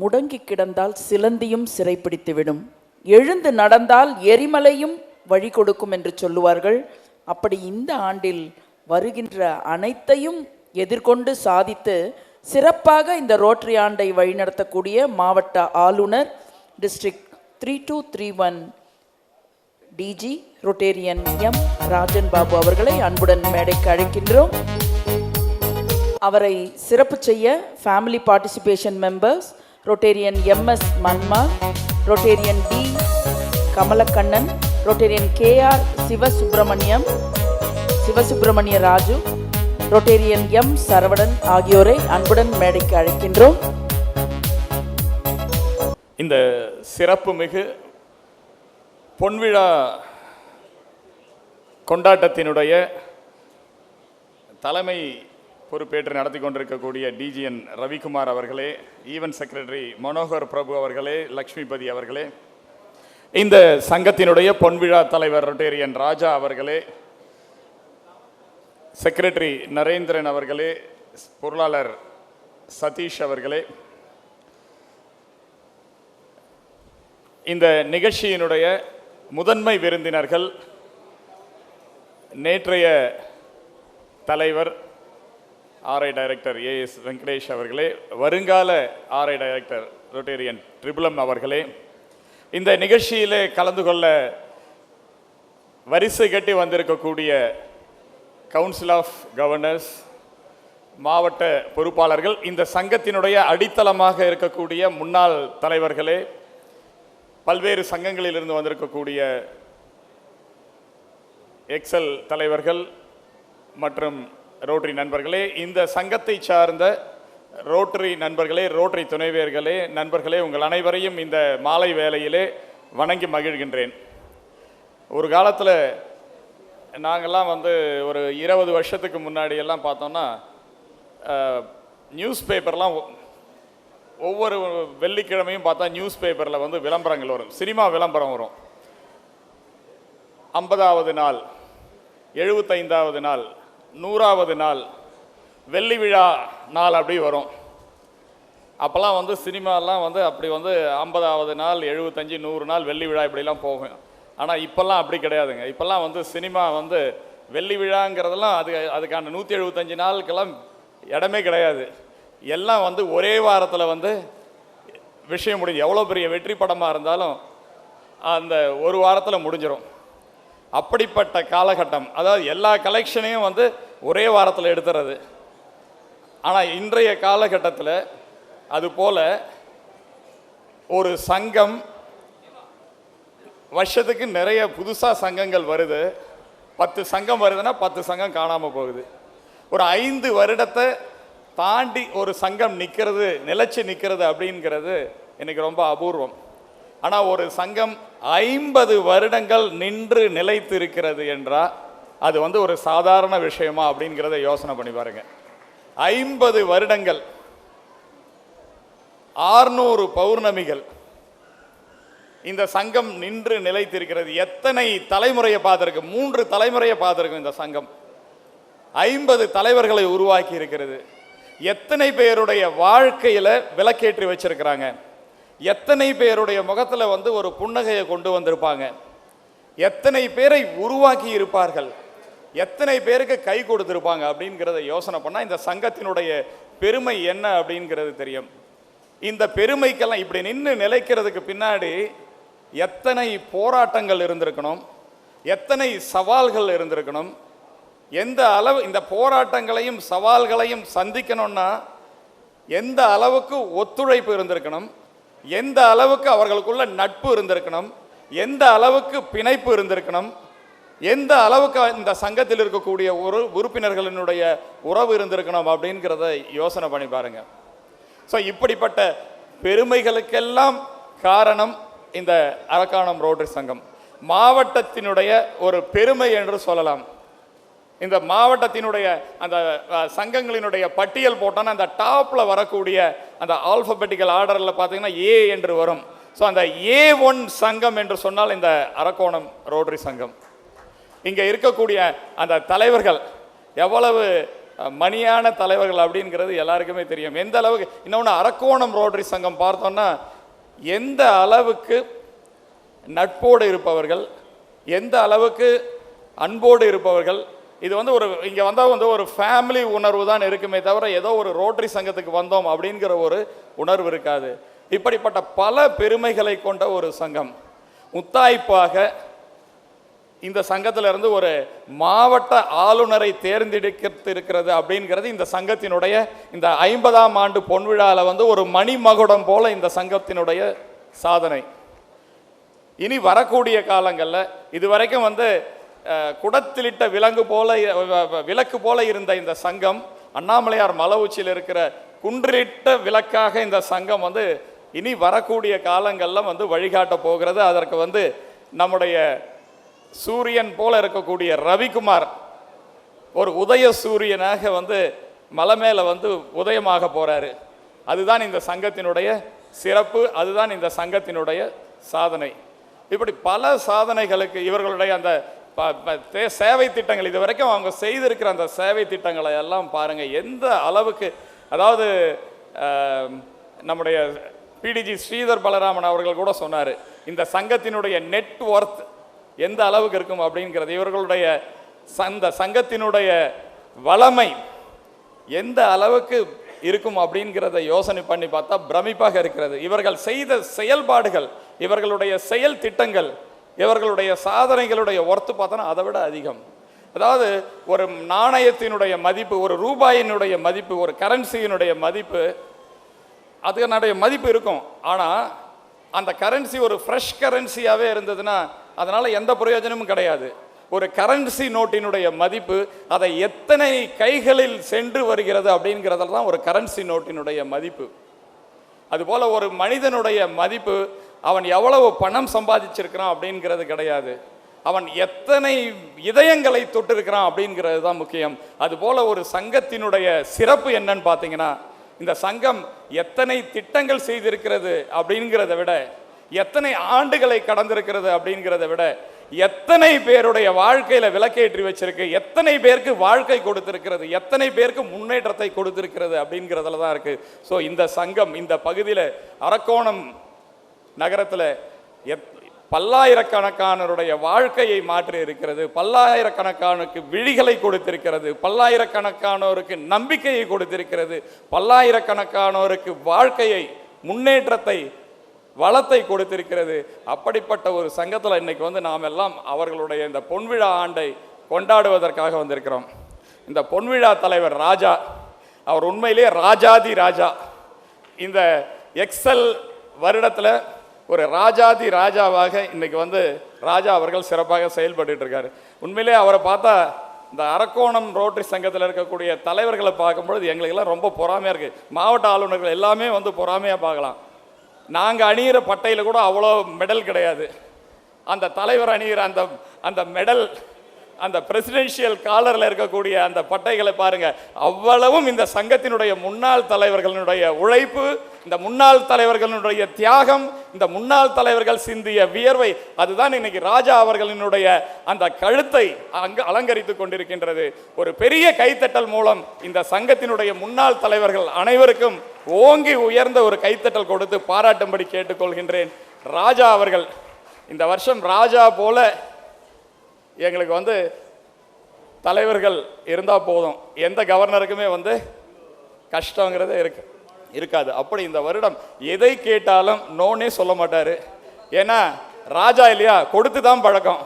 முடங்கி கிடந்தால் சிலந்தியும் சிறைப்பிடித்துவிடும். எழுந்து நடந்தால் எரிமலையும் வழி கொடுக்கும் என்று சொல்லுவார்கள். அப்படி இந்த ஆண்டில் வருகின்ற அனைத்தையும் எதிர்கொண்டு சாதித்து சிறப்பாக இந்த ரோட்டரி ஆண்டை வழிநடத்தக்கூடிய மாவட்ட ஆளுநர் district three two three one DG Rotarian M Rajan Babu அவர்களை அன்புடன் மேடைக்கு அழைக்கின்றோம். அவரை சிறப்பு செய்ய family participation members Rotarian MS Manma Rotarian T Kamalakannan Rotarian KR Sivasubramaniam Sivasubramania Raju Rotarian M Saravanan ஆகியோரை அன்புடன் மேடைக்கு அழைக்கின்றோம். இந்த சிறப்பு மிகு பொன்விழா கொண்டாட்டத்தினுடைய தலைமை பொறுப்பேற்று நடத்தி கொண்டிருக்கக்கூடிய டிஜிஎன் ரவிக்குமார் அவர்களே ஈவன் செக்ரட்டரி மனோகர் பிரபு அவர்களே லக்ஷ்மிபதி அவர்களே இந்த சங்கத்தினுடைய பொன்விழா தலைவர் ரொட்டேரியன் ராஜா அவர்களே செக்ரட்டரி நரேந்திரன் அவர்களே பொருளாளர் சதீஷ் அவர்களே இந்த நிகழ்ச்சியினுடைய முதன்மை விருந்தினர்கள் நேற்றைய தலைவர் ஆர்ஐ டைரக்டர் ஏஎஸ் வெங்கடேஷ் அவர்களே வருங்கால ஆர்ஐ டைரக்டர் ரொட்டேரியன் ட்ரிபுலம் அவர்களே இந்த நிகழ்ச்சியிலே கலந்து கொள்ள வரிசை கட்டி வந்திருக்கக்கூடிய கவுன்சில் ஆஃப் கவர்னர்ஸ் மாவட்ட பொறுப்பாளர்கள் இந்த சங்கத்தினுடைய அடித்தளமாக இருக்கக்கூடிய முன்னாள் தலைவர்களே பல்வேறு சங்கங்களிலிருந்து வந்திருக்கக்கூடிய எக்ஸல் தலைவர்கள் மற்றும் ரோட்டரி நண்பர்களே இந்த சங்கத்தை சார்ந்த ரோட்டரி நண்பர்களே ரோட்டரி துணைவேர்களே நண்பர்களே உங்கள் அனைவரையும் இந்த மாலை வேலையிலே வணங்கி மகிழ்கின்றேன். ஒரு காலத்தில் நாங்கள்லாம் வந்து ஒரு இருபது வருஷத்துக்கு முன்னாடி எல்லாம் நியூஸ் பேப்பர்லாம் ஒவ்வொரு வெள்ளிக்கிழமையும் பார்த்தா நியூஸ் பேப்பரில் வந்து விளம்பரங்கள் வரும். சினிமா விளம்பரம் வரும். ஐம்பதாவது நாள் எழுபத்தைந்தாவது நாள் நூறாவது நாள் வெள்ளி விழா நாள் அப்படி வரும். அப்போல்லாம் வந்து சினிமாலாம் வந்து அப்படி வந்து ஐம்பதாவது நாள் எழுபத்தஞ்சி நூறு நாள் வெள்ளி விழா இப்படிலாம் போகும். ஆனால் இப்போல்லாம் அப்படி கிடையாதுங்க. இப்போல்லாம் வந்து சினிமா வந்து வெள்ளி விழாங்கிறதெல்லாம் அது அதுக்கான நூற்றி எழுபத்தஞ்சு நாளுக்கெல்லாம் இடமே கிடையாது. எல்லாம் வந்து ஒரே வாரத்தில் வந்து விஷயம் முடிஞ்சு எவ்வளோ பெரிய வெற்றி படமாக இருந்தாலும் அந்த ஒரு வாரத்தில் முடிஞ்சிடும் அப்படிப்பட்ட காலகட்டம் அதாவது எல்லா கலெக்ஷனையும் வந்து ஒரே வாரத்தில் எடுத்துறது. ஆனால் இன்றைய காலகட்டத்தில் அதுபோல் ஒரு சங்கம் வருஷத்துக்கு நிறைய புதுசாக சங்கங்கள் வருது. பத்து சங்கம் வருதுன்னா பத்து சங்கம் காணாமல் போகுது. ஒரு ஐந்து வருடத்தை தாண்டி ஒரு சங்கம் நிற்கிறது நிலைச்சு நிற்கிறது அப்படிங்கிறது எனக்கு ரொம்ப அபூர்வம். ஆனால் ஒரு சங்கம் ஐம்பது வருடங்கள் நின்று நிலைத்து இருக்கிறது என்றால் அது வந்து ஒரு சாதாரண விஷயமா அப்படிங்கிறத யோசனை பண்ணி பாருங்க. ஐம்பது வருடங்கள் ஆறுநூறு பௌர்ணமிகள் இந்த சங்கம் நின்று நிலைத்திருக்கிறது. எத்தனை தலைமுறையை பார்த்துருக்கு? மூன்று தலைமுறையை பார்த்துருக்கும் இந்த சங்கம். ஐம்பது தலைவர்களை உருவாக்கி இருக்கிறது. எத்தனை பேருடைய வாழ்க்கையில் விளக்கேற்றி வச்சிருக்கிறாங்க? எத்தனை பேருடைய முகத்தில் வந்து ஒரு புன்னகையை கொண்டு வந்திருப்பாங்க? எத்தனை பேரை உருவாக்கி இருப்பார்கள்? எத்தனை பேருக்கு கை கொடுத்துருப்பாங்க அப்படிங்கிறத யோசனை பண்ணால் இந்த சங்கத்தினுடைய பெருமை என்ன அப்படிங்கிறது தெரியும். இந்த பெருமைக்கெல்லாம் இப்படி நின்று நிலைக்கிறதுக்கு பின்னாடி எத்தனை போராட்டங்கள் இருந்திருக்கணும் எத்தனை சவால்கள் இருந்திருக்கணும் எந்த அளவு இந்த போராட்டங்களையும் சவால்களையும் சந்திக்கணும்னா எந்த அளவுக்கு ஒத்துழைப்பு இருந்திருக்கணும் எந்த அளவுக்கு அவர்களுக்குள்ள நட்பு இருந்திருக்கணும் எந்த அளவுக்கு பிணைப்பு இருந்திருக்கணும் எந்த அளவுக்கு இந்த சங்கத்தில் இருக்கக்கூடிய ஒரு உறுப்பினர்களினுடைய உறவு இருந்திருக்கணும் அப்படிங்கிறத யோசனை பண்ணி பாருங்க. ஸோ இப்படிப்பட்ட பெருமைகளுக்கெல்லாம் காரணம் இந்த அரக்காணம் ரோட்டரி சங்கம். மாவட்டத்தினுடைய ஒரு பெருமை என்று சொல்லலாம். இந்த மாவட்டத்தினுடைய அந்த சங்கங்களினுடைய பட்டியல் போட்டோன்னா அந்த டாப்பில் வரக்கூடிய அந்த ஆல்பபெட்டிக்கல் ஆர்டரில் பார்த்தீங்கன்னா ஏ என்று வரும். ஸோ அந்த ஏ ஒன் சங்கம் என்று சொன்னால் இந்த அரக்கோணம் ரோட்டரி சங்கம். இங்கே இருக்கக்கூடிய அந்த தலைவர்கள் எவ்வளவு மணியான தலைவர்கள் அப்படிங்கிறது எல்லாருக்குமே தெரியும். எந்த அளவுக்கு இன்னொன்று அரக்கோணம் ரோட்டரி சங்கம் பார்த்தோன்னா எந்த அளவுக்கு நட்போடு இருப்பவர்கள் எந்த அளவுக்கு அன்போடு இருப்பவர்கள் இது வந்து ஒரு இங்கே வந்தால் வந்து ஒரு ஃபேமிலி உணர்வு தான் இருக்குமே தவிர ஏதோ ஒரு ரோட்டரி சங்கத்துக்கு வந்தோம் அப்படிங்கிற ஒரு உணர்வு இருக்காது. இப்படிப்பட்ட பல பெருமைகளை கொண்ட ஒரு சங்கம் முத்தாய்ப்பாக இந்த சங்கத்திலிருந்து ஒரு மாவட்ட ஆளுநரை தேர்ந்தெடுக்கிறது இருக்கிறது அப்படிங்கிறது இந்த சங்கத்தினுடைய இந்த ஐம்பதாம் ஆண்டு பொன்விழாவில் வந்து ஒரு மணிமகுடம் போல இந்த சங்கத்தினுடைய சாதனை. இனி வரக்கூடிய காலங்களில் இதுவரைக்கும் வந்து குடத்திலிட்ட விலங்கு போல விளக்கு போல இருந்த இந்த சங்கம் அண்ணாமலையார் மலை உச்சியில் இருக்கிற குன்றிலிட்ட விளக்காக இந்த சங்கம் வந்து இனி வரக்கூடிய காலங்களில் வந்து வழிகாட்ட போகிறது. அதற்கு வந்து நம்முடைய சூரியன் போல இருக்கக்கூடிய ரவிக்குமார் ஒரு உதய சூரியனாக வந்து மலை மேலே வந்து உதயமாக போகிறாரு அதுதான் இந்த சங்கத்தினுடைய சிறப்பு அதுதான் இந்த சங்கத்தினுடைய சாதனை. இப்படி பல சாதனைகளுக்கு இவர்களுடைய அந்த ப- தே- சேவை திட்டங்கள் இது வரைக்கும் அவங்க செய்திருக்கிற அந்த சேவை திட்டங்களை எல்லாம் பாருங்கள் எந்த அளவுக்கு அதாவது நம்முடைய பிடிஜி ஸ்ரீதர் பலராமன் அவர்கள் கூட சொன்னார் இந்த சங்கத்தினுடைய நெட் ஒர்த் எந்த அளவுக்கு இருக்கும் அப்படிங்கிறது இவர்களுடைய சந்த சங்கத்தினுடைய வளமை எந்த அளவுக்கு இருக்கும் அப்படிங்கிறத யோசனை பண்ணி பார்த்தா பிரமிப்பாக இருக்கிறது. இவர்கள் செய்த செயல்பாடுகள் இவர்களுடைய செயல் திட்டங்கள் இவர்களுடைய சாதனைகளுடைய ஒர்த்து பார்த்தோன்னா அதை விட அதிகம். அதாவது ஒரு நாணயத்தினுடைய மதிப்பு ஒரு ரூபாயினுடைய மதிப்பு ஒரு கரன்சியினுடைய மதிப்பு அதனுடைய மதிப்பு இருக்கும். ஆனால் அந்த கரன்சி ஒரு ஃப்ரெஷ் கரன்சியாகவே இருந்ததுன்னா அதனால் எந்த பிரயோஜனமும் கிடையாது. ஒரு கரன்சி நோட்டினுடைய மதிப்பு அதை எத்தனை கைகளில் சென்று வருகிறது அப்படிங்கிறதுல தான் ஒரு கரன்சி நோட்டினுடைய மதிப்பு. அதுபோல் ஒரு மனிதனுடைய மதிப்பு அவன் எவ்வளவு பணம் சம்பாதிச்சிருக்கிறான் அப்படிங்கிறது கிடையாது. அவன் எத்தனை இதயங்களை தொட்டிருக்கிறான் அப்படிங்கிறது தான் முக்கியம். அதுபோல் ஒரு சங்கத்தினுடைய சிறப்பு என்னன்னு பார்த்தீங்கன்னா இந்த சங்கம் எத்தனை திட்டங்கள் செய்திருக்கிறது அப்படிங்கிறத விட எத்தனை ஆண்டுகளை கடந்திருக்கிறது அப்படிங்கிறத விட எத்தனை பேருடைய வாழ்க்கையில விளக்கேற்றி வச்சிருக்கு எத்தனை பேருக்கு வாழ்க்கை கொடுத்திருக்கிறது எத்தனை பேருக்கு முன்னேற்றத்தை கொடுத்திருக்கிறது அப்படிங்கிறதுல தான் இருக்கு. ஸோ இந்த சங்கம் இந்த பகுதியில் அரக்கோணம் நகரத்தில் எத் பல்லாயிரக்கணக்கானருடைய வாழ்க்கையை மாற்றி இருக்கிறது பல்லாயிரக்கணக்கானருக்கு விழிகளை கொடுத்திருக்கிறது பல்லாயிரக்கணக்கானோருக்கு நம்பிக்கையை கொடுத்திருக்கிறது பல்லாயிரக்கணக்கானோருக்கு வாழ்க்கையை முன்னேற்றத்தை வளத்தை கொடுத்திருக்கிறது. அப்படிப்பட்ட ஒரு சங்கத்தில் இன்றைக்கி வந்து நாம் எல்லாம் அவர்களுடைய இந்த பொன்விழா ஆண்டை கொண்டாடுவதற்காக வந்திருக்கிறோம். இந்த பொன்விழா தலைவர் ராஜா அவர் உண்மையிலேயே ராஜாதி ராஜா. இந்த எக்ஸல் வருடத்தில் ஒரு ராஜாதி ராஜாவாக இன்றைக்கி வந்து ராஜா அவர்கள் சிறப்பாக செயல்பட்டுட்டு இருக்காரு. உண்மையிலே அவரை பார்த்தா இந்த அரக்கோணம் ரோட்டரி சங்கத்தில் இருக்கக்கூடிய தலைவர்களை பார்க்கும்பொழுது எங்களுக்கெல்லாம் ரொம்ப பொறாமையாக இருக்குது மாவட்ட ஆளுநர்கள் எல்லாமே வந்து பொறாமையாக பார்க்கலாம். நாங்கள் அணிகிற பட்டையில் கூட அவ்வளோ மெடல் கிடையாது. அந்த தலைவர் அணிகிற அந்த அந்த மெடல் அந்த பிரசிடென்ஷியல் காலரில் இருக்கக்கூடிய அந்த பட்டைகளை பாருங்கள் அவ்வளவும் இந்த சங்கத்தினுடைய முன்னாள் தலைவர்களினுடைய உழைப்பு இந்த முன்னாள் தலைவர்களினுடைய தியாகம் இந்த முன்னாள் தலைவர்கள் சிந்திய வியர்வை அதுதான் இன்னைக்கு ராஜா அவர்களினுடைய அந்த கழுத்தை அங்கு அலங்கரித்து கொண்டிருக்கின்றது. ஒரு பெரிய கைத்தட்டல் மூலம் இந்த சங்கத்தினுடைய முன்னாள் தலைவர்கள் அனைவருக்கும் ஓங்கி உயர்ந்த ஒரு கைத்தட்டல் கொடுத்து பாராட்டும்படி கேட்டுக்கொள்கின்றேன். ராஜா அவர்கள் இந்த வருஷம் ராஜா போல எங்களுக்கு வந்து தலைவர்கள் இருந்தால் போதும். எந்த கவர்னருக்குமே வந்து கஷ்டங்கிறது இருக்கு இருக்காது. அப்படி இந்த வருடம் எதை கேட்டாலும் நோனே சொல்ல மாட்டார். ஏன்னா ராஜா இல்லையா கொடுத்து தான் பழக்கம்.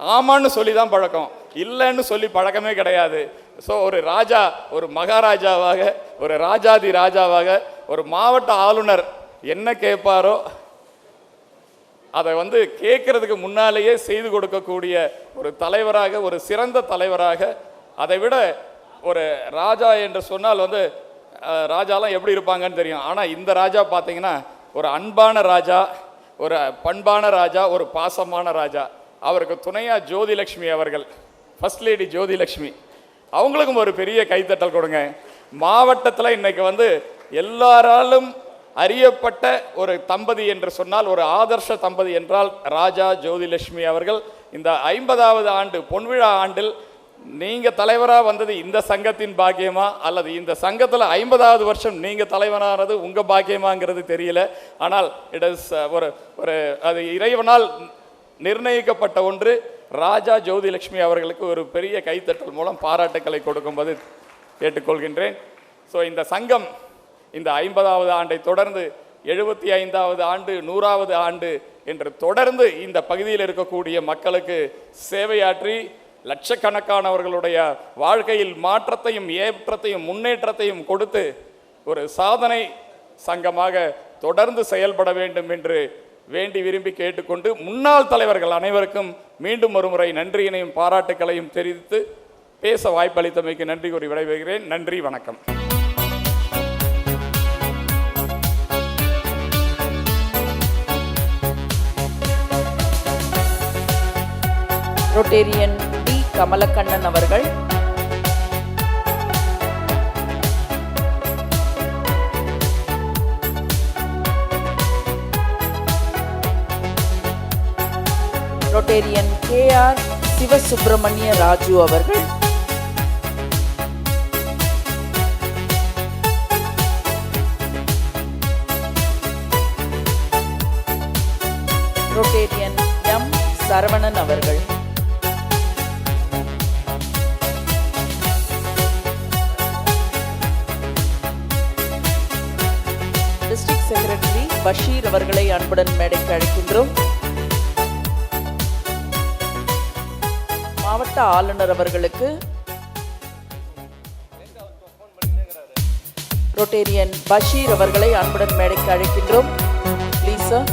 ஆமான்னு சொல்லி தான் பழக்கம். இல்லைன்னு சொல்லி பழக்கமே கிடையாது. ஸோ ஒரு ராஜா ஒரு மகாராஜாவாக ஒரு ராஜாதி ராஜாவாக ஒரு மாவட்ட ஆளுநர் என்ன கேட்பாரோ அதை வந்து கேட்கறதுக்கு முன்னாலேயே செய்து கொடுக்கக்கூடிய ஒரு தலைவராக ஒரு சிறந்த தலைவராக அதை விட ஒரு ராஜா என்று சொன்னால் வந்து ராஜாலாம் எப்படி இருப்பாங்கன்னு தெரியும். ஆனால் இந்த ராஜா பார்த்தீங்கன்னா ஒரு அன்பான ராஜா ஒரு பண்பான ராஜா ஒரு பாசமான ராஜா. அவருக்கு துணையாக ஜோதிலக்ஷ்மி அவர்கள் ஃபர்ஸ்ட் லேடி ஜோதிலக்ஷ்மி. அவங்களுக்கும் ஒரு பெரிய கைத்தட்டல் கொடுங்க. மாவட்டத்தில் இன்றைக்கி வந்து எல்லாராலும் அறியப்பட்ட ஒரு தம்பதி என்று சொன்னால் ஒரு ஆதர்ஷ தம்பதி என்றால் ராஜா ஜோதிலட்சுமி அவர்கள். இந்த ஐம்பதாவது ஆண்டு பொன்விழா ஆண்டில் நீங்கள் தலைவராக வந்தது இந்த சங்கத்தின் பாக்கியமா? அல்லது இந்த சங்கத்தில் ஐம்பதாவது வருஷம் நீங்கள் தலைவரானது உங்கள் பாக்கியமாங்கிறது தெரியல. ஆனால் இட் இஸ் ஒரு ஒரு அது இறைவனால் நிர்ணயிக்கப்பட்ட ஒன்று. ராஜா ஜோதிலட்சுமி அவர்களுக்கு ஒரு பெரிய கைத்தட்டல் மூலம் பாராட்டுக்களை கொடுக்கும்போது கேட்டுக்கொள்கின்றேன். ஸோ இந்த சங்கம் இந்த ஐம்பதாவது ஆண்டை தொடர்ந்து எழுபத்தி ஐந்தாவது ஆண்டு நூறாவது ஆண்டு என்று தொடர்ந்து இந்த பகுதியில் இருக்கக்கூடிய மக்களுக்கு சேவையாற்றி லட்சக்கணக்கானவர்களுடைய வாழ்க்கையில் மாற்றத்தையும் ஏற்றத்தையும் முன்னேற்றத்தையும் கொடுத்து ஒரு சாதனை சங்கமாக தொடர்ந்து செயல்பட வேண்டும் என்று வேண்டி விரும்பி கேட்டுக்கொண்டு முன்னாள் தலைவர்கள் அனைவருக்கும் மீண்டும் ஒருமுறை நன்றியினையும் பாராட்டுக்களையும் தெரிவித்து பேச வாய்ப்பளித்தமைக்கு நன்றி கூறி விடைபெறுகிறேன். நன்றி வணக்கம். ரொட்டேரியன் டி கமலக்கண்ணன் அவர்கள் Rotarian K R Sivasubramania Raju அவர்கள். ரொட்டேரியன் எம் சரவணன் அவர்கள். டிஸ்ட்ரிக்ட் செக்ரட்டரி பஷீர் அவர்களை அன்புடன் மேடைக்கு அழைக்கின்றோம். மாவட்ட ஆளுநர் அவர்களுக்கு ரொட்டேரியன் பஷீர் அவர்களை அன்புடன் மேடைக்கு அழைக்கின்றோம். Please sir